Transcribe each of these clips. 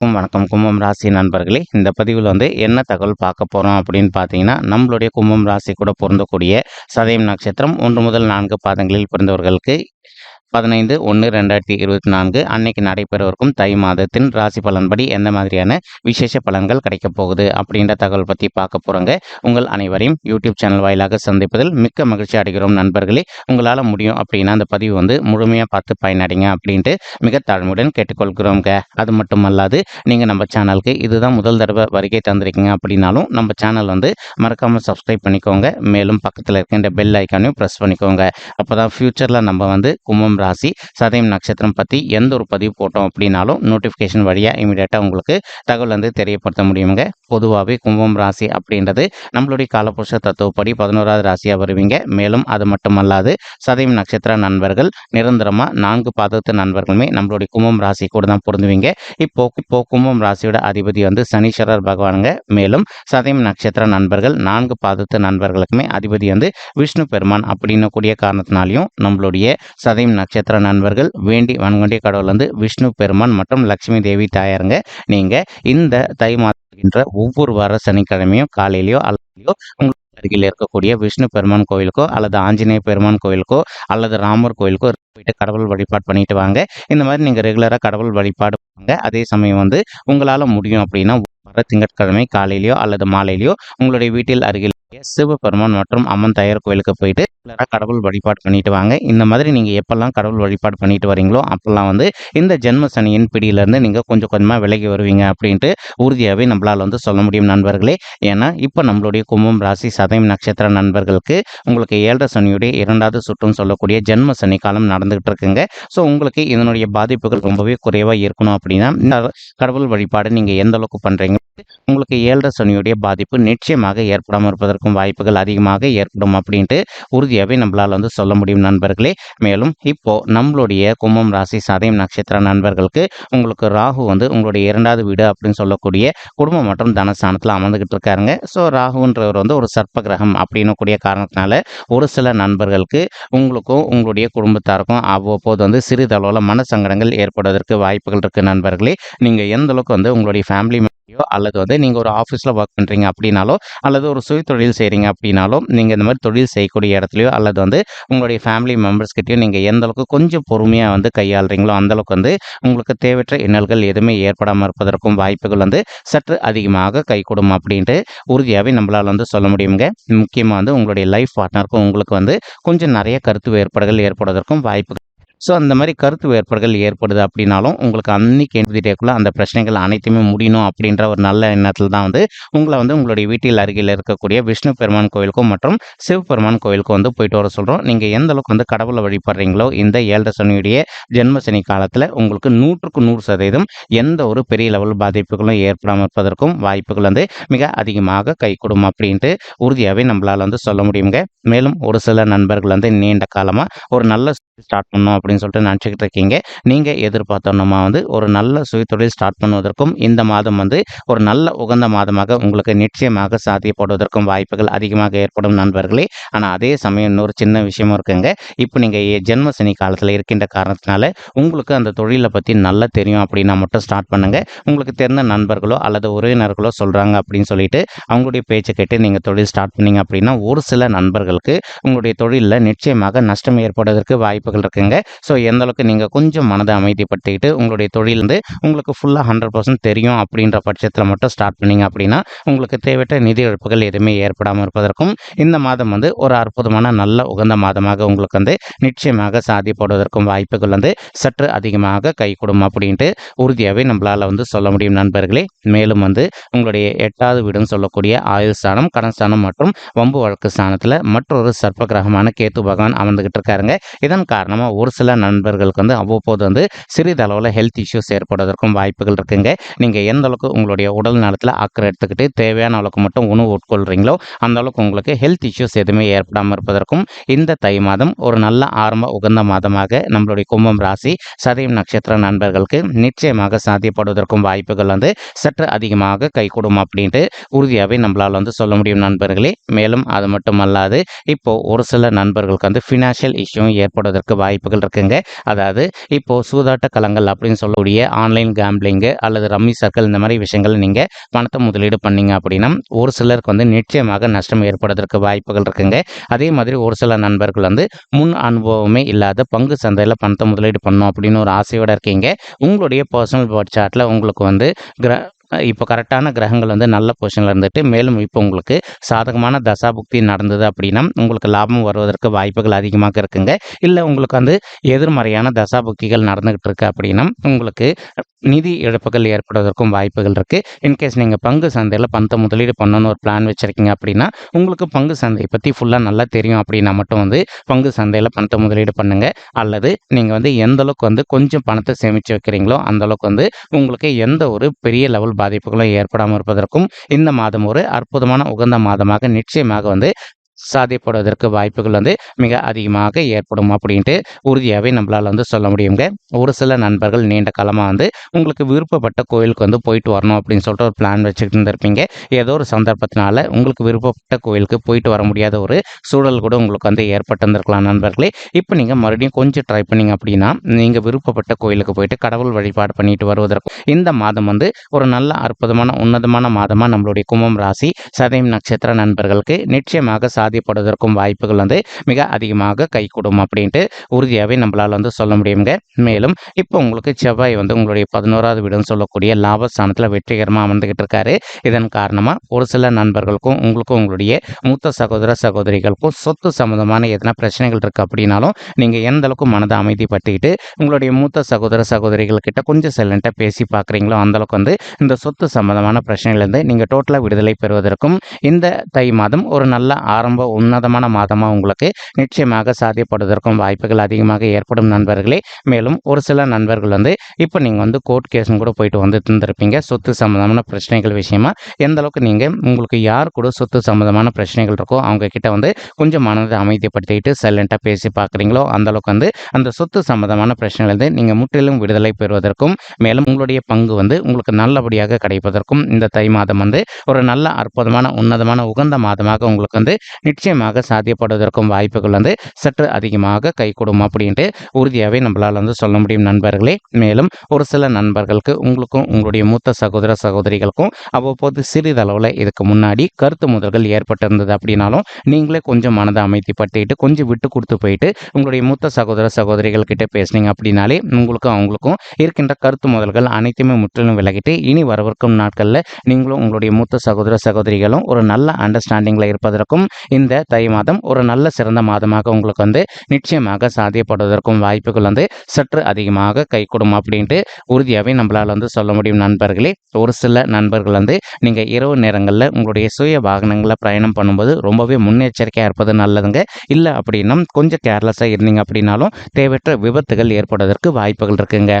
அனைவருக்கும் வணக்கம். கும்பம் ராசி நண்பர்களே இந்த பதிவில் வந்து என்ன தகவல் பார்க்க போகிறோம் அப்படின்னு பார்த்தீங்கன்னா நம்மளுடைய கும்பம் ராசி கூட பொருந்தக்கூடிய சதயம் நட்சத்திரம் ஒன்று முதல் நான்கு பாதங்களில் பிறந்தவர்களுக்கு பதினைந்து ஒன்று ரெண்டாயிரத்தி இருபத்தி நான்கு அன்னைக்கு நடைபெறவிருக்கும் தை மாதத்தின் ராசி பலன்படி எந்த மாதிரியான விசேஷ பலன்கள் கிடைக்கப் போகுது அப்படின்ற தகவல் பற்றி பார்க்க போகிறோங்க உங்கள் அனைவரையும் யூடியூப் சேனல் வாயிலாக சந்திப்பதில் மிக்க மகிழ்ச்சி அடைகிறோம் நண்பர்களே. உங்களால் முடியும் அப்படின்னா அந்த பதிவு வந்து முழுமையாக பார்த்து பயனடைங்க அப்படின்ட்டு மிக தாழ்மையுடன் கேட்டுக்கொள்கிறோங்க அது மட்டும் அல்லாது நீங்கள் நம்ம சேனலுக்கு இதுதான் முதல் தடவை வருகை தந்திருக்கீங்க அப்படின்னாலும் நம்ம சேனல் வந்து மறக்காமல் சப்ஸ்கிரைப் பண்ணிக்கோங்க. மேலும் பக்கத்தில் இருக்கின்ற பெல் ஐக்கானையும் ப்ரெஸ் பண்ணிக்கோங்க. அப்போ தான் ஃப்யூச்சரில் நம்ம வந்து கும்பம் ராசி சதயம் நட்சத்திரம் பற்றி எந்த ஒரு பதிவு போட்டோம் அப்படின்னாலும் நோட்டிஃபிகேஷன் வழியாக இமீடியட்டாக உங்களுக்கு தகவல் வந்து தெரியப்படுத்த முடியுங்க. பொதுவாகவே கும்பம் ராசி அப்படின்றது நம்மளுடைய காலபுருஷ தத்துவப்படி பதினோராவது ராசியாக வருவீங்க. மேலும் அது மட்டுமல்லாது சதயம் நட்சத்திர நண்பர்கள் நிரந்தரமாக நான்கு பாதத்து நண்பர்களுமே நம்மளுடைய கும்பம் ராசி கூட தான் பொருந்துவீங்க. இப்போ இப்போ கும்பம் ராசியோட அதிபதி வந்து சனீஸ்வரர் பகவானுங்க. மேலும் சதயம் நட்சத்திர நண்பர்கள் நான்கு பாதத்து நண்பர்களுக்குமே அதிபதி வந்து விஷ்ணு பெருமான் அப்படின்னு கூடிய காரணத்தினாலையும் நம்மளுடைய சதயம் நட்சத்திர நட்சத்திர நண்பர்கள் வேண்டி வணங்கண்டிய கடவுள் வந்து விஷ்ணு பெருமான் மற்றும் லட்சுமி தேவி தாயாருங்க. நீங்கள் இந்த தை மாதத்துகின்ற ஒவ்வொரு வார சனிக்கிழமையும் காலையிலையோ அல்லையோ உங்களுக்கு அருகில் இருக்கக்கூடிய விஷ்ணு பெருமான் கோயிலுக்கோ அல்லது ஆஞ்சநேய பெருமான் கோயிலுக்கோ அல்லது ராமர் கோயிலுக்கோ போயிட்டு கடவுள் வழிபாடு பண்ணிட்டு வாங்க. இந்த மாதிரி நீங்கள் ரெகுலராக கடவுள் வழிபாடு பண்ணுங்க. அதே சமயம் வந்து உங்களால் முடியும் அப்படின்னா வர திங்கட்கிழமை காலையிலையோ அல்லது மாலையிலையோ உங்களுடைய வீட்டில் அருகில் சிவபெருமான் மற்றும் அம்மன் தயார் கோயிலுக்கு போயிட்டு கடவுள் வழிபாடு பண்ணிட்டு வாங்க. இந்த மாதிரி நீங்கள் எப்பெல்லாம் கடவுள் வழிபாடு பண்ணிட்டு வரீங்களோ அப்பெல்லாம் வந்து இந்த ஜென்ம சனியின் பிடியிலேருந்து நீங்கள் கொஞ்சம் கொஞ்சமாக விலகி வருவீங்க அப்படின்ட்டு உறுதியாகவே நம்மளால் வந்து சொல்ல முடியும் நண்பர்களே. ஏன்னா இப்போ நம்மளுடைய கும்பம் ராசி சதயம் நட்சத்திர நண்பர்களுக்கு உங்களுக்கு ஏழரை சனியுடைய இரண்டாவது சுற்றுன்னு சொல்லக்கூடிய ஜென்ம சனி காலம் நடந்துகிட்டு இருக்குங்க. ஸோ உங்களுக்கு இதனுடைய பாதிப்புகள் ரொம்பவே குறைவாக இருக்கணும் அப்படின்னா இந்த கடவுள் வழிபாடு நீங்கள் எந்த அளவுக்கு பண்ணுறீங்க உங்களுக்கு ஏழரை சனியுடைய பாதிப்பு நிச்சயமாக ஏற்படாமல் இருப்பதற்கும் வாய்ப்புகள் அதிகமாக ஏற்படும் அப்படின்ட்டு உறுதியாகவே நம்மளால் வந்து சொல்ல முடியும் நண்பர்களே. மேலும் இப்போ நம்மளுடைய கும்பம் ராசி சதயம் நட்சத்திர நண்பர்களுக்கு உங்களுக்கு ராகு வந்து உங்களுடைய இரண்டாவது வீடு அப்படின்னு சொல்லக்கூடிய குடும்பம் மற்றும் தனஸ்தானத்தில் அமர்ந்துகிட்டு இருக்காருங்க. ஸோ ராகுன்றவர் வந்து ஒரு சர்ப்ப கிரகம் அப்படின்னு கூடிய காரணத்தினால ஒரு சில நண்பர்களுக்கு உங்களுக்கும் உங்களுடைய குடும்பத்தாருக்கும் அவ்வப்போது வந்து சிறிதளவில் மன சங்கடங்கள் ஏற்படுவதற்கு வாய்ப்புகள் இருக்குது நண்பர்களே. நீங்கள் எந்த அளவுக்கு வந்து உங்களுடைய ஃபேமிலி அல்லது வந்து நீங்கள் ஒரு ஆஃபீஸில் ஒர்க் பண்ணுறீங்க அப்படின்னாலோ அல்லது ஒரு சுய தொழில் செய்கிறீங்க அப்படின்னாலோ நீங்கள் இந்த மாதிரி தொழில் செய்யக்கூடிய இடத்துலையோ அல்லது வந்து உங்களுடைய ஃபேமிலி மெம்பர்ஸ்கிட்டையும் நீங்கள் எந்த அளவுக்கு கொஞ்சம் பொறுமையாக வந்து கையாளுறீங்களோ அந்தளவுக்கு வந்து உங்களுக்கு தேவையற்ற இன்னல்கள் எதுவுமே ஏற்படாமல் இருப்பதற்கும் வாய்ப்புகள் வந்து சற்று அதிகமாக கைகூடும் அப்படின்ட்டு உறுதியாகவே நம்மளால் வந்து சொல்ல முடியுங்க முக்கியமாக வந்து உங்களுடைய லைஃப் பார்ட்னருக்கும் உங்களுக்கு வந்து கொஞ்சம் நிறைய கருத்து வேறுபாடுகள் ஏற்படுவதற்கும் வாய்ப்புகள் ஸோ அந்த மாதிரி கருத்து வேறுபாடுகள் ஏற்படுது அப்படின்னாலும் உங்களுக்கு அன்னைக்கு எழுதிட்டேக்குள்ள அந்த பிரச்சனைகள் அனைத்துமே முடியணும் அப்படின்ற ஒரு நல்ல எண்ணத்தில் தான் வந்து உங்களை வந்து உங்களுடைய வீட்டில் அருகில் இருக்கக்கூடிய விஷ்ணு பெருமான் கோயிலுக்கும் மற்றும் சிவபெருமான் கோயிலுக்கும் வந்து போயிட்டு வர சொல்கிறோம் நீங்கள் எந்த அளவுக்கு வந்து கடவுளை வழிபடுறீங்களோ இந்த ஏழரை சனியுடைய ஜென்மசனி காலத்தில் உங்களுக்கு நூற்றுக்கு நூறு சதவீதம் எந்த ஒரு பெரிய லெவல் பாதிப்புகளும் ஏற்படாமல் இருப்பதற்கும் வாய்ப்புகள் வந்து மிக அதிகமாக கை கொடும் அப்படின்ட்டு உறுதியாகவே நம்மளால் வந்து சொல்ல முடியுங்க மேலும் ஒரு சில நண்பர்கள் வந்து நீண்ட காலமாக ஒரு நல்ல ஸ்டார்ட் பண்ணோம் அப்படின்னு சொல்லிட்டு நினச்சிக்கிட்டு இருக்கீங்க. நீங்கள் எதிர்பார்த்தோன்னா வந்து ஒரு நல்ல சுயத்தொழில் ஸ்டார்ட் பண்ணுவதற்கும் இந்த மாதம் வந்து ஒரு நல்ல உகந்த மாதமாக உங்களுக்கு நிச்சயமாக சாத்தியப்படுவதற்கும் வாய்ப்புகள் அதிகமாக ஏற்படும் நண்பர்களே. ஆனால் அதே சமயம் இன்னொரு சின்ன விஷயமும் இருக்குங்க. இப்போ நீங்கள் ஜென்ம சனி காலத்தில் இருக்கின்ற காரணத்தினால உங்களுக்கு அந்த தொழிலை பற்றி நல்லா தெரியும் அப்படின்னா மட்டும் ஸ்டார்ட் பண்ணுங்கள் உங்களுக்கு தெரிந்த நண்பர்களோ அல்லது உறவினர்களோ சொல்கிறாங்க அப்படின்னு சொல்லிட்டு அவங்களுடைய பேச்சை கேட்டு நீங்கள் தொழில் ஸ்டார்ட் பண்ணீங்க அப்படின்னா ஒரு சில நண்பர்களுக்கு உங்களுடைய தொழிலில் நிச்சயமாக நஷ்டம் ஏற்படுவதற்கு வாய்ப்புகள் இருக்குங்க. ஸோ எந்த அளவுக்கு நீங்கள் கொஞ்சம் மனதை அமைதிப்படுத்திக்கிட்டு உங்களுடைய தொழில் வந்து உங்களுக்கு ஃபுல்லாக ஹண்ட்ரட் பர்சன்ட் தெரியும் அப்படின்ற பட்சத்தில் மட்டும் ஸ்டார்ட் பண்ணீங்க அப்படின்னா உங்களுக்கு தேவையற்ற நிதி இழப்புகள் எதுவுமே ஏற்படாமல் இருப்பதற்கும் இந்த மாதம் வந்து ஒரு அற்புதமான நல்ல உகந்த மாதமாக உங்களுக்கு வந்து நிச்சயமாக சாதிப்படுவதற்கும் வாய்ப்புகள் வந்து சற்று அதிகமாக கை கொடும் அப்படின்ட்டு உறுதியாகவே நம்மளால் வந்து சொல்ல முடியும் நண்பர்களே. மேலும் வந்து உங்களுடைய எட்டாவது வீடுன்னு சொல்லக்கூடிய ஆயுள் ஸ்தானம் கடன் ஸ்தானம் மற்றும் வம்பு வழக்கு ஸ்தானத்தில் மற்றொரு சர்ப்ப கிரகமான கேத்து பகவான் அமர்ந்துகிட்டு இருக்காருங்க. இதன் காரணமாக ஒரு சில நண்பர்களுக்கு வந்து அவ்வப்போது வந்து சிறிதளவில் ஹெல்த் இஷ்யூஸ் ஏற்படுவதற்கும் வாய்ப்புகள் இருக்குங்க. நீங்கள் எந்த அளவுக்கு உங்களுடைய உடல் நலத்தில் அக்கறை எடுத்துக்கிட்டு தேவையான அளவுக்கு மட்டும் உணவு உட்கொள்கிறீங்களோ அந்த அளவுக்கு உங்களுக்கு ஹெல்த் இஷ்யூஸ் எதுவுமே ஏற்படாமல் இருப்பதற்கும் இந்த தை மாதம் ஒரு நல்ல ஆரம்ப உகந்த மாதமாக நம்மளுடைய கும்பம் ராசி சதயம் நட்சத்திர நண்பர்களுக்கு நிச்சயமாக சாத்தியப்படுவதற்கும் வாய்ப்புகள் வந்து சற்று அதிகமாக கைகூடும் அப்படின்ட்டு உறுதியாகவே நம்மளால் வந்து சொல்ல முடியும் நண்பர்களே. மேலும் அது மட்டும் அல்லாது இப்போ ஒரு சில நண்பர்களுக்கு வந்து ஃபினான்ஷியல் இஷ்யூ ஏற்படுவதற்கு வாய்ப்புகள் இருக்குங்க. அதாவது இப்போது சூதாட்ட கலங்கள் அப்படின்னு சொல்லக்கூடிய ஆன்லைன் கேம்பிளிங்கு அல்லது ரம்மி சர்க்கிள் இந்த மாதிரி விஷயங்கள் நீங்கள் பணத்தை முதலீடு பண்ணீங்க அப்படின்னா ஒரு சிலருக்கு வந்து நிச்சயமாக நஷ்டம் ஏற்படுவதற்கு வாய்ப்புகள் இருக்குங்க. அதே மாதிரி ஒரு சில நண்பர்கள் வந்து முன் அனுபவமே இல்லாத பங்கு சந்தையில் பணத்தை முதலீடு பண்ணோம் அப்படின்னு ஒரு ஆசையோடு இருக்கீங்க. உங்களுடைய பர்சனல் பர்த் சார்ட்டில் உங்களுக்கு வந்து கிர இப்போ கரெக்டான கிரகங்கள் வந்து நல்ல பொசிஷனில் இருந்துட்டு மேலும் இப்போ உங்களுக்கு சாதகமான தசாபுக்தி நடந்தது அப்படின்னா உங்களுக்கு லாபம் வருவதற்கு வாய்ப்புகள் அதிகமாக இருக்குங்க. இல்லை உங்களுக்கு வந்து எதிர்மறையான தசாபுக்திகள் நடந்துகிட்டு இருக்கு அப்படின்னா உங்களுக்கு நிதி இழப்புகள் ஏற்படுவதற்கும் வாய்ப்புகள் இருக்குது இன்கேஸ் நீங்கள் பங்கு சந்தையில் பணத்தை முதலீடு பண்ணணும்னு ஒரு பிளான் வச்சுருக்கீங்க அப்படின்னா உங்களுக்கு பங்கு சந்தையை பற்றி ஃபுல்லாக நல்லா தெரியும் அப்படின்னா மட்டும் வந்து பங்கு சந்தையில் பணத்தை முதலீடு பண்ணுங்கள் அல்லது நீங்கள் வந்து எந்த அளவுக்கு வந்து கொஞ்சம் பணத்தை சேமித்து வைக்கிறீங்களோ அந்த அளவுக்கு வந்து உங்களுக்கு எந்த ஒரு பெரிய லெவல் பாதிப்புகளும் ஏற்படாமல் இருப்பதற்கும் இந்த மாதம் ஒரு அற்புதமான உகந்த மாதமாக நிச்சயமாக வந்து சாதிப்படுவதற்கு வாய்ப்புகள் வந்து மிக அதிகமாக ஏற்படும் அப்படின்ட்டு உறுதியாகவே நம்மளால் வந்து சொல்ல முடியுங்க. ஒரு சில நண்பர்கள் நீண்ட காலமாக வந்து உங்களுக்கு விருப்பப்பட்ட கோயிலுக்கு வந்து போயிட்டு வரணும் அப்படின்னு சொல்லிட்டு ஒரு பிளான் வச்சுக்கிட்டு இருந்திருப்பீங்க. ஏதோ ஒரு சந்தர்ப்பத்தினால உங்களுக்கு விருப்பப்பட்ட கோயிலுக்கு போயிட்டு வர முடியாத ஒரு சூழல் கூட உங்களுக்கு வந்து ஏற்பட்டிருந்திருக்கலாம் நண்பர்களே. இப்போ நீங்கள் மறுபடியும் கொஞ்சம் ட்ரை பண்ணீங்க அப்படின்னா நீங்கள் விருப்பப்பட்ட கோயிலுக்கு போயிட்டு கடவுள் வழிபாடு பண்ணிட்டு வருவதற்கும் இந்த மாதம் வந்து ஒரு நல்ல அற்புதமான உன்னதமான மாதமாக நம்மளுடைய கும்பம் ராசி சதயம் நட்சத்திர நண்பர்களுக்கு நிச்சயமாக பாதிப்படுவதற்கும் வாய்ப்புகள் வந்து மிக அதிகமாக கைகூடும் அப்படின்ட்டு உறுதியாகவே நம்மளால் வந்து சொல்ல முடியுங்க மேலும் இப்போ உங்களுக்கு செவ்வாய் வந்து உங்களுடைய பதினோராவது வீடுன்னு சொல்லக்கூடிய லாபஸ்தானத்தில் வெற்றிகரமாக அமர்ந்துகிட்டு இருக்காரு. இதன் காரணமாக ஒரு சில நண்பர்களுக்கும் உங்களுக்கும் உங்களுடைய மூத்த சகோதர சகோதரிகளுக்கும் சொத்து சம்மந்தமான எதனா பிரச்சனைகள் இருக்குது அப்படின்னாலும் நீங்கள் எந்த அளவுக்கு மனதை அமைதிப்படுத்திக்கிட்டு உங்களுடைய மூத்த சகோதர சகோதரிகள் கிட்ட கொஞ்சம் சைலண்ட்டாக பேசி பார்க்குறீங்களோ அந்தளவுக்கு வந்து இந்த சொத்து சம்மந்தமான பிரச்சனைகள்லேருந்து நீங்கள் டோட்டலாக விடுதலை பெறுவதற்கும் இந்த தை மாதம் ஒரு நல்ல ஆரம்ப ரொம்ப உன்னதமான மாதமாக உங்களுக்கு நிச்சயமாக சாத்தியப்படுவதற்கும் வாய்ப்புகள் அதிகமாக ஏற்படும் நண்பர்களே. மேலும் ஒரு சில நண்பர்கள் வந்து இப்போ நீங்கள் வந்து கோர்ட் கேஸும் கூட போயிட்டு வந்து தந்திருப்பீங்க சொத்து சம்மந்தமான பிரச்சனைகள் விஷயமா எந்த அளவுக்கு நீங்கள் உங்களுக்கு யார் கூட சொத்து சம்மந்தமான பிரச்சனைகள் இருக்கோ அவங்க கிட்ட வந்து கொஞ்சம் மனதை அமைதிப்படுத்திக்கிட்டு சைலண்ட்டாக பேசி பார்க்குறீங்களோ அந்தளவுக்கு வந்து அந்த சொத்து சம்மந்தமான பிரச்சனைகள் வந்து நீங்கள் முற்றிலும் விடுதலை பெறுவதற்கும் மேலும் உங்களுடைய பங்கு வந்து உங்களுக்கு நல்லபடியாக கிடைப்பதற்கும் இந்த தை மாதம் வந்து ஒரு நல்ல அற்புதமான உன்னதமான உகந்த மாதமாக உங்களுக்கு வந்து நிச்சயமாக சாத்தியப்படுவதற்கும் வாய்ப்புகள் வந்து சற்று அதிகமாக கைகூடும் அப்படின்ட்டு உறுதியாகவே நம்மளால் வந்து சொல்ல முடியும் நண்பர்களே. மேலும் ஒரு சில நண்பர்களுக்கு உங்களுக்கும் உங்களுடைய மூத்த சகோதர சகோதரிகளுக்கும் அவ்வப்போது சிறிதளவில் இதுக்கு முன்னாடி கருத்து முதல்கள் ஏற்பட்டிருந்தது அப்படின்னாலும் நீங்களே கொஞ்சம் மனதை அமைதிப்படுத்திட்டு கொஞ்சம் விட்டு கொடுத்து போயிட்டு உங்களுடைய மூத்த சகோதர சகோதரிகள் கிட்ட பேசுனீங்க அப்படின்னாலே உங்களுக்கும் அவங்களுக்கும் இருக்கின்ற கருத்து முதல்கள் அனைத்துமே முற்றிலும் விலகிட்டு இனி வரவிருக்கும் நாட்களில் நீங்களும் உங்களுடைய மூத்த சகோதர சகோதரிகளும் ஒரு நல்ல அண்டர்ஸ்டாண்டிங்கில் இருப்பதற்கும் இந்த தை மாதம் ஒரு நல்ல சிறந்த மாதமாக உங்களுக்கு வந்து நிச்சயமாக சாத்தியப்படுவதற்கும் வாய்ப்புகள் வந்து சற்று அதிகமாக கைகூடும் அப்படின்ட்டு உறுதியாகவே நம்மளால் வந்து சொல்ல முடியும் நண்பர்களே. ஒரு சில நண்பர்கள் வந்து நீங்கள் இரவு நேரங்களில் உங்களுடைய சுய வாகனங்களில் பயணம் பண்ணும்போது ரொம்பவே முன்னெச்சரிக்கையாக இருப்பது நல்லதுங்க. இல்லை அப்படின்னா கொஞ்சம் கேர்லெஸ்ஸாக இருந்தீங்க அப்படின்னாலும் தேவையற்ற விபத்துகள் ஏற்படுவதற்கு வாய்ப்புகள் இருக்குங்க.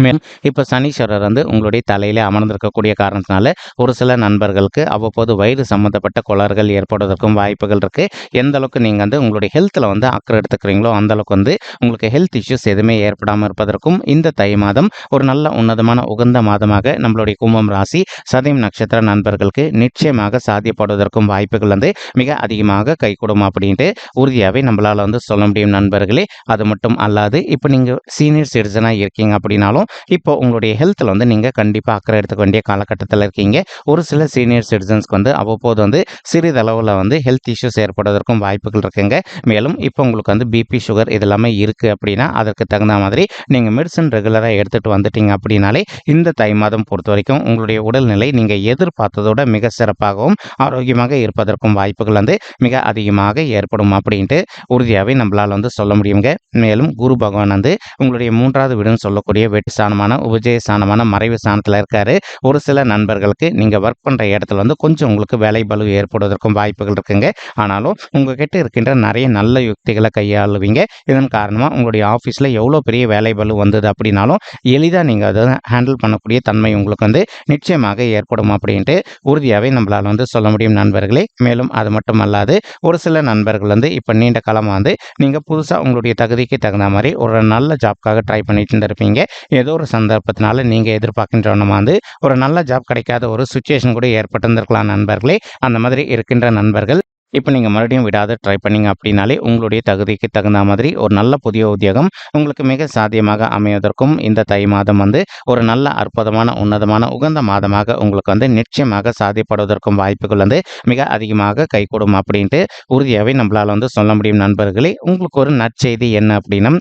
மேலும் இப்போ சனீஸ்வரர் வந்து உங்களுடைய தலையிலே அமர்ந்திருக்கக்கூடிய காரணத்தினால ஒரு சில நண்பர்களுக்கு அவ்வப்போது வயது சம்மந்தப்பட்ட கோளாறுகள் ஏற்படுவதற்கும் வாய்ப்புகள் இருக்குது எந்த அளவுக்கு நீங்கள் வந்து உங்களுடைய ஹெல்த்தில் வந்து அக்கறை எடுத்துக்கிறீங்களோ அந்த அளவுக்கு வந்து உங்களுக்கு ஹெல்த் இஷ்யூஸ் எதுவுமே ஏற்படாமல் இருப்பதற்கும் இந்த தை மாதம் ஒரு நல்ல உன்னதமான உகந்த மாதமாக நம்மளுடைய கும்பம் ராசி சதயம் நட்சத்திர நண்பர்களுக்கு நிச்சயமாக சாத்தியப்படுவதற்கும் வாய்ப்புகள் வந்து மிக அதிகமாக கைகூடும் அப்படின்ட்டு உறுதியாகவே நம்மளால் வந்து சொல்ல முடியும் நண்பர்களே. அது மட்டும் அல்லாது இப்போ நீங்கள் சீனியர் சிட்டிசனாக இருக்கீங்க அப்படின்னாலும் இப்போ உங்களுடைய ஹெல்த்தில் வந்து நீங்கள் கண்டிப்பாக அக்கறை எடுத்துக்க வேண்டிய காலகட்டத்தில் இருக்கீங்க. ஒரு சில சீனியர் சிட்டிசன்ஸ்க்கு வந்து அவ்வப்போது வந்து சிறிதளவில் வந்து ஹெல்த் இஷ்யூஸ் ஏற்படுவதற்கும் வாய்ப்புகள் இருக்குங்க. மேலும் இப்போ உங்களுக்கு வந்து பிபி சுகர் இதெல்லாமே இருக்குது அப்படின்னா அதற்கு தகுந்த மாதிரி நீங்கள் மெடிசன் ரெகுலராக எடுத்துகிட்டு வந்துட்டீங்க அப்படின்னாலே இந்த தை மாதம் பொறுத்த வரைக்கும் உங்களுடைய உடல்நிலை நீங்கள் எதிர்பார்த்ததோட மிக சிறப்பாகவும் ஆரோக்கியமாக இருப்பதற்கும் வாய்ப்புகள் வந்து மிக அதிகமாக ஏற்படும் அப்படின்ட்டு உறுதியாகவே நம்மளால் வந்து சொல்ல முடியுங்க. மேலும் குரு பகவான் வந்து உங்களுடைய மூன்றாவது வீடுன்னு சொல்லக்கூடிய வெற்றி ஸ்தானமான உபஜய ஸ்தானமான மறைவு ஸ்தானத்தில் இருக்காரு. ஒரு சில நண்பர்களுக்கு நீங்கள் ஒர்க் பண்ணுற இடத்துல வந்து கொஞ்சம் உங்களுக்கு வேலை பலு ஏற்படுவதற்கும் வாய்ப்புகள் இருக்குங்க. ஆனாலும் உங்ககிட்ட இருக்கின்ற நிறைய நல்ல யுக்திகளை கையாளுவீங்க. இதன் காரணமாக உங்களுடைய ஆஃபீஸில் எவ்வளோ பெரிய வேலை பலு வந்தது அப்படின்னாலும் எளிதாக நீங்கள் அதை ஹேண்டில் பண்ணக்கூடிய தன்மை உங்களுக்கு வந்து நிச்சயமாக ஏற்படும் அப்படின்ட்டு உறுதியாகவே நம்மளால் வந்து சொல்ல முடியும் நண்பர்களே. மேலும் அது மட்டும் அல்லாது ஒரு சில நண்பர்கள் வந்து இப்போ நீண்ட காலமாக வந்து நீங்கள் புதுசாக உங்களுடைய தகுதிக்கு தகுந்த மாதிரி ஒரு நல்ல ஜாப்க்காக ட்ரை பண்ணிட்டு இருந்திருப்பீங்க. ஏதோ ஒரு சந்தர்ப்பத்தினால நீங்கள் எதிர்பார்க்கின்றவனமா வந்து ஒரு நல்ல ஜாப் கிடைக்காத ஒரு சுச்சுவேஷன் கூட ஏற்பட்டிருந்திருக்கலாம் நண்பர்களே. அந்த மாதிரி இருக்கின்ற நண்பர்கள் இப்போ நீங்கள் மறுபடியும் விடாத ட்ரை பண்ணிங்க அப்படின்னாலே உங்களுடைய தகுதிக்கு தகுந்த மாதிரி ஒரு நல்ல புதிய உத்தியோகம் உங்களுக்கு மிக சாத்தியமாக அமைவதற்கும் இந்த தை மாதம் வந்து ஒரு நல்ல அற்புதமான உன்னதமான உகந்த மாதமாக உங்களுக்கு வந்து நிச்சயமாக சாத்தியப்படுவதற்கும் வாய்ப்புகள் வந்து மிக அதிகமாக கைகூடும் அப்படின்ட்டு உறுதியாகவே நம்மளால் வந்து சொல்ல முடியும் நண்பர்களே. உங்களுக்கு ஒரு நற்செய்தி என்ன அப்படின்னா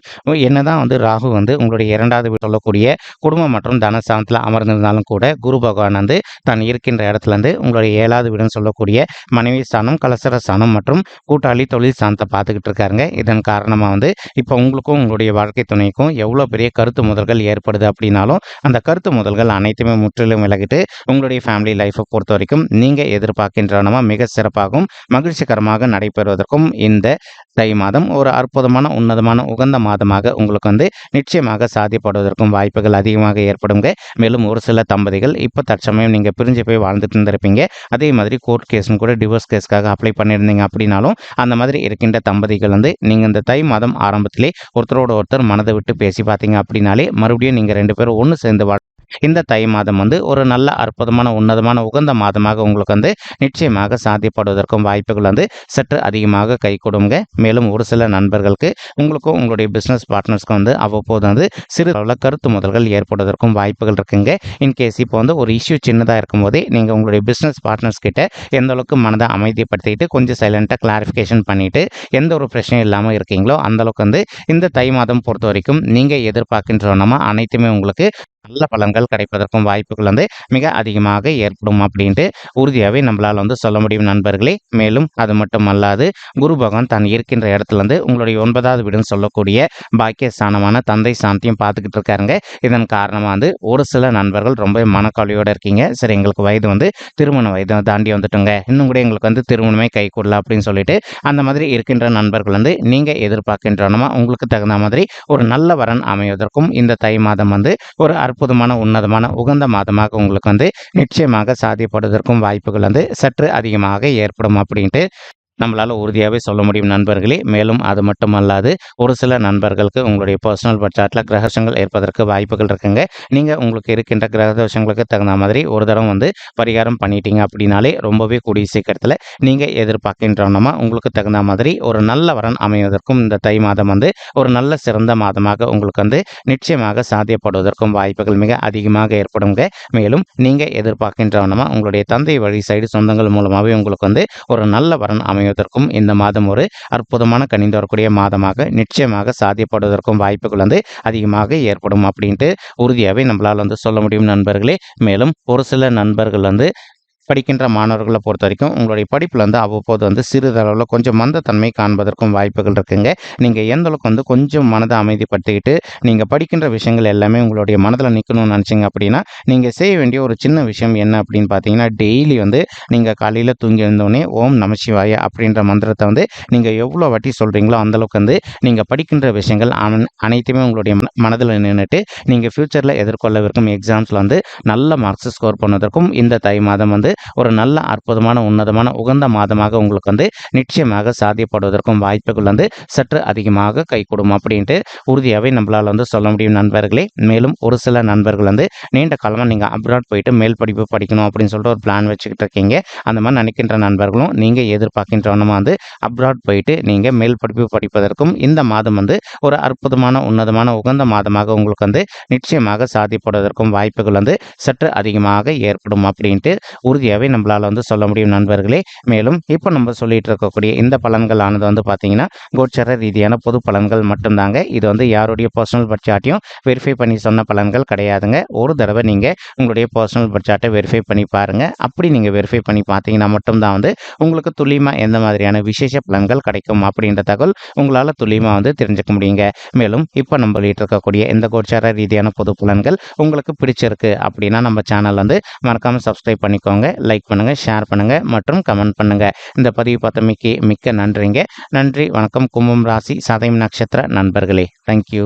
என்னதான் வந்து ராகு வந்து உங்களுடைய இரண்டாவது வீடு சொல்லக்கூடிய குடும்பம் மற்றும் தனஸ்தானத்தில் அமர்ந்திருந்தாலும் கூட குரு பகவான் வந்து தான் இருக்கின்ற இடத்துல இருந்து உங்களுடைய ஏழாவது வீடுன்னு சொல்லக்கூடிய மனைவி ஸ்தானம் கலசர சனம் மற்றும் கூட்டாளி தொழில் ஸ்தானத்தை பார்த்துக்கிட்டு இருக்காருங்க. இதன் காரணமாக வந்து இப்போ உங்களுக்கும் உங்களுடைய வாழ்க்கை துணைக்கும் எவ்வளோ பெரிய கருத்து முதல்கள் ஏற்படுது அப்படின்னாலும் அந்த கருத்து முதல்கள் அனைத்துமே முற்றிலும் விலகிட்டு உங்களுடைய ஃபேமிலி லைஃப்பை பொறுத்த வரைக்கும் நீங்கள் எதிர்பார்க்கின்றனமாக மிக சிறப்பாகவும் மகிழ்ச்சிகரமாக நடைபெறுவதற்கும் இந்த தை மாதம் ஒரு அற்புதமான உன்னதமான உகந்த மாதமாக உங்களுக்கு வந்து நிச்சயமாக சாத்தியப்படுவதற்கும் வாய்ப்புகள் அதிகமாக ஏற்படுங்க. மேலும் ஒரு சில தம்பதிகள் இப்போ தற்சமயம் நீங்கள் பிரிஞ்சு போய் வாழ்ந்துட்டு இருந்திருப்பீங்க. அதே மாதிரி கோர்ட் கேஸ்னு கூட டிவோர்ஸ் கேஸ்க்காக அப்ளை பண்ணி பண்ணியிருந்தீங்க அப்படின்னாலும் அந்த மாதிரி இருக்கின்ற தம்பதிகள் வந்து நீங்கள் இந்த தை மாதம் ஆரம்பத்திலே ஒருத்தரோட ஒருத்தர் மனதை விட்டு பேசி பார்த்தீங்க அப்படின்னாலே மறுபடியும் நீங்கள் ரெண்டு பேரும் ஒன்று சேர்ந்து இந்த தை மாதம் வந்து ஒரு நல்ல அற்புதமான உன்னதமான உகந்த மாதமாக உங்களுக்கு வந்து நிச்சயமாக சாத்தியப்படுவதற்கும் வாய்ப்புகள் வந்து சற்று அதிகமாக கை கொடுங்க. மேலும் ஒரு சில நண்பர்களுக்கு உங்களுக்கும் உங்களுடைய பிஸ்னஸ் பார்ட்னர்ஸ்க்கும் வந்து அவ்வப்போது வந்து சிறு அளவில் கருத்து முதல்கள் ஏற்படுவதற்கும் வாய்ப்புகள் இருக்குங்க. இன்கேஸ் இப்போ வந்து ஒரு இஷ்யூ சின்னதாக இருக்கும்போதே நீங்கள் உங்களுடைய பிஸ்னஸ் பார்ட்னர்ஸ் கிட்ட எந்த அளவுக்கு மனதை அமைதிப்படுத்திட்டு கொஞ்சம் சைலண்ட்டாக கிளாரிஃபிகேஷன் பண்ணிவிட்டு எந்த ஒரு பிரச்சனையும் இல்லாமல் இருக்கீங்களோ அந்தளவுக்கு வந்து இந்த தை மாதம் பொறுத்த வரைக்கும் நீங்கள் எதிர்பார்க்கின்றோன்னா அனைத்துமே உங்களுக்கு நல்ல பலன்கள் கிடைப்பதற்கும் வாய்ப்புகள் வந்து மிக அதிகமாக ஏற்படும் அப்படின்ட்டு உறுதியாகவே நம்மளால் வந்து சொல்ல முடியும் நண்பர்களே. மேலும் அது மட்டும் அல்லாது குரு பகவான் தான் இருக்கின்ற இடத்துலேருந்து உங்களுடைய ஒன்பதாவது வீடுன்னு சொல்லக்கூடிய பாக்கிய ஸ்தானமான தந்தை சாந்தியும் பார்த்துக்கிட்டு இருக்காருங்க. இதன் காரணமாக வந்து ஒரு சில நண்பர்கள் ரொம்ப மனக்கவலையோடு இருக்கீங்க. சரி எங்களுக்கு வயது வந்து திருமண வயது தாண்டி வந்துட்டுங்க. இன்னும் கூட எங்களுக்கு வந்து திருமணமே கை கூடல அப்படின்னு சொல்லிட்டு அந்த மாதிரி இருக்கின்ற நண்பர்கள் வந்து நீங்கள் எதிர்பார்க்கின்றனமா உங்களுக்கு தகுந்த மாதிரி ஒரு நல்ல வரன் அமைவதற்கும் இந்த தை மாதம் வந்து ஒரு அற்புதமான உன்னதமான உகந்த மாதமாக உங்களுக்கு வந்து நிச்சயமாக சாதியப்படுவதற்கும் வாய்ப்புகள் வந்து சற்று அதிகமாக ஏற்படும் அப்படின்ட்டு நம்மளால் உறுதியாகவே சொல்ல முடியும் நண்பர்களே. மேலும் அது மட்டும் அல்லாது ஒரு சில நண்பர்களுக்கு உங்களுடைய பர்சனல் பட்ஜெட்டில் கிரகசங்கள் ஏற்பதற்கு வாய்ப்புகள் இருக்குங்க. நீங்கள் உங்களுக்கு இருக்கின்ற கிரக தோஷங்களுக்கு தகுந்த மாதிரி ஒரு தடவை வந்து பரிகாரம் பண்ணிட்டீங்க அப்படின்னாலே ரொம்பவே கூடிய சீக்கிரத்தில் நீங்கள் எதிர்பார்க்கின்றோன்னா உங்களுக்கு தகுந்த மாதிரி ஒரு நல்ல வரன் அமைவதற்கும் இந்த தை மாதம் வந்து ஒரு நல்ல சிறந்த மாதமாக உங்களுக்கு வந்து நிச்சயமாக சாத்தியப்படுவதற்கும் வாய்ப்புகள் மிக அதிகமாக ஏற்படுங்க. மேலும் நீங்கள் எதிர்பார்க்கின்றோன்னா உங்களுடைய தந்தை வழி சைடு சொந்தங்கள் மூலமாகவே உங்களுக்கு வந்து ஒரு நல்ல வரன் அமைய அமைவதற்கும் இந்த மாதம் ஒரு அற்புதமான கணிந்து வரக்கூடிய மாதமாக நிச்சயமாக சாத்தியப்படுவதற்கும் வாய்ப்புகள் வந்து அதிகமாக ஏற்படும் அப்படின்ட்டு உறுதியாகவே நம்மளால் வந்து சொல்ல முடியும் நண்பர்களே. மேலும் ஒரு சில நண்பர்கள் வந்து படிக்கின்ற மாணவர்களை பொறுத்த வரைக்கும் உங்களுடைய படிப்பில் வந்து அவ்வப்போது வந்து சிறிதளவில் கொஞ்சம் மந்தத்தன்மை காண்பதற்கும் வாய்ப்புகள் இருக்குங்க. நீங்கள் எந்த அளவுக்கு வந்து கொஞ்சம் மனதை அமைதிப்படுத்திக்கிட்டு நீங்கள் படிக்கின்ற விஷயங்கள் எல்லாமே உங்களுடைய மனதில் நிற்கணும்னு நினச்சிங்க அப்படின்னா நீங்கள் செய்ய வேண்டிய ஒரு சின்ன விஷயம் என்ன அப்படின்னு பார்த்தீங்கன்னா டெய்லி வந்து நீங்கள் காலையில் தூங்கி எழுந்தோடனே ஓம் நமசிவாய அப்படின்ற மந்திரத்தை வந்து நீங்கள் எவ்வளோ வாட்டி சொல்கிறீங்களோ அந்தளவுக்கு வந்து நீங்கள் படிக்கின்ற விஷயங்கள் அனைத்துமே உங்களுடைய மனதில் நின்றுட்டு நீங்கள் ஃப்யூச்சரில் எதிர்கொள்ளவிருக்கும் எக்ஸாம்ஸில் வந்து நல்ல மார்க்ஸ் ஸ்கோர் பண்ணுவதற்கும் இந்த தை மாதம் வந்து ஒரு நல்ல அற்புதமான உன்னதமான உகந்த மாதமாக உங்களுக்கு வந்து நிச்சயமாக சாத்தியப்படுவதற்கும் வாய்ப்புகள் வந்து சற்று அதிகமாக கைகூடும் அப்படின்ட்டு உறுதியாகவே நம்மளால் வந்து சொல்ல முடியும் நண்பர்களே. மேலும் ஒரு சில நண்பர்கள் வந்து நீண்ட காலமாக நீங்கள் அப்ராட் போயிட்டு மேல் படிப்பு படிக்கணும் அப்படின்னு சொல்லிட்டு ஒரு பிளான் வச்சுக்கிட்டு இருக்கீங்க. அந்த மாதிரி நினைக்கின்ற நண்பர்களும் நீங்கள் எதிர்பார்க்கின்றவனமாக வந்து அப்ராட் போயிட்டு நீங்கள் மேல் படிப்பு படிப்பதற்கும் இந்த மாதம் வந்து ஒரு அற்புதமான உன்னதமான உகந்த மாதமாக உங்களுக்கு வந்து நிச்சயமாக சாத்தியப்படுவதற்கும் வாய்ப்புகள் வந்து சற்று அதிகமாக ஏற்படும் அப்படின்ட்டு உறுதி ஈஸியாகவே நம்மளால் வந்து சொல்ல முடியும் நண்பர்களே. மேலும் இப்போ நம்ம சொல்லிட்டு இருக்கக்கூடிய இந்த பலன்கள் ஆனது வந்து பார்த்தீங்கன்னா கோச்சர ரீதியான பொது பலன்கள் மட்டும்தாங்க. இது வந்து யாருடைய பர்சனல் பட்ஜாட்டையும் வெரிஃபை பண்ணி சொன்ன பலன்கள் கிடையாதுங்க. ஒரு தடவை நீங்கள் உங்களுடைய பர்சனல் பட்ஜாட்டை வெரிஃபை பண்ணி பாருங்கள் அப்படி நீங்கள் வெரிஃபை பண்ணி பார்த்தீங்கன்னா மட்டும்தான் வந்து உங்களுக்கு துல்லியமாக எந்த மாதிரியான விசேஷ பலன்கள் கிடைக்கும் அப்படின்ற தகவல் உங்களால் துல்லியமாக வந்து தெரிஞ்சுக்க முடியுங்க. மேலும் இப்போ நம்ம சொல்லிட்டு இருக்கக்கூடிய இந்த கோச்சார ரீதியான பொது பலன்கள் உங்களுக்கு பிடிச்சிருக்கு அப்படின்னா நம்ம சேனல் வந்து மறக்காமல் சப்ஸ்கிரைப் பண்ணிக்கோங்க. லைக் பண்ணுங்கள் ஷேர் பண்ணுங்கள் மற்றும் கமெண்ட் பண்ணுங்கள் இந்த பதிவு பார்த்தமைக்கு மிக்க நன்றிங்க. நன்றி வணக்கம். கும்பம் ராசி சதயம் நட்சத்திர நண்பர்களே. தேங்க்யூ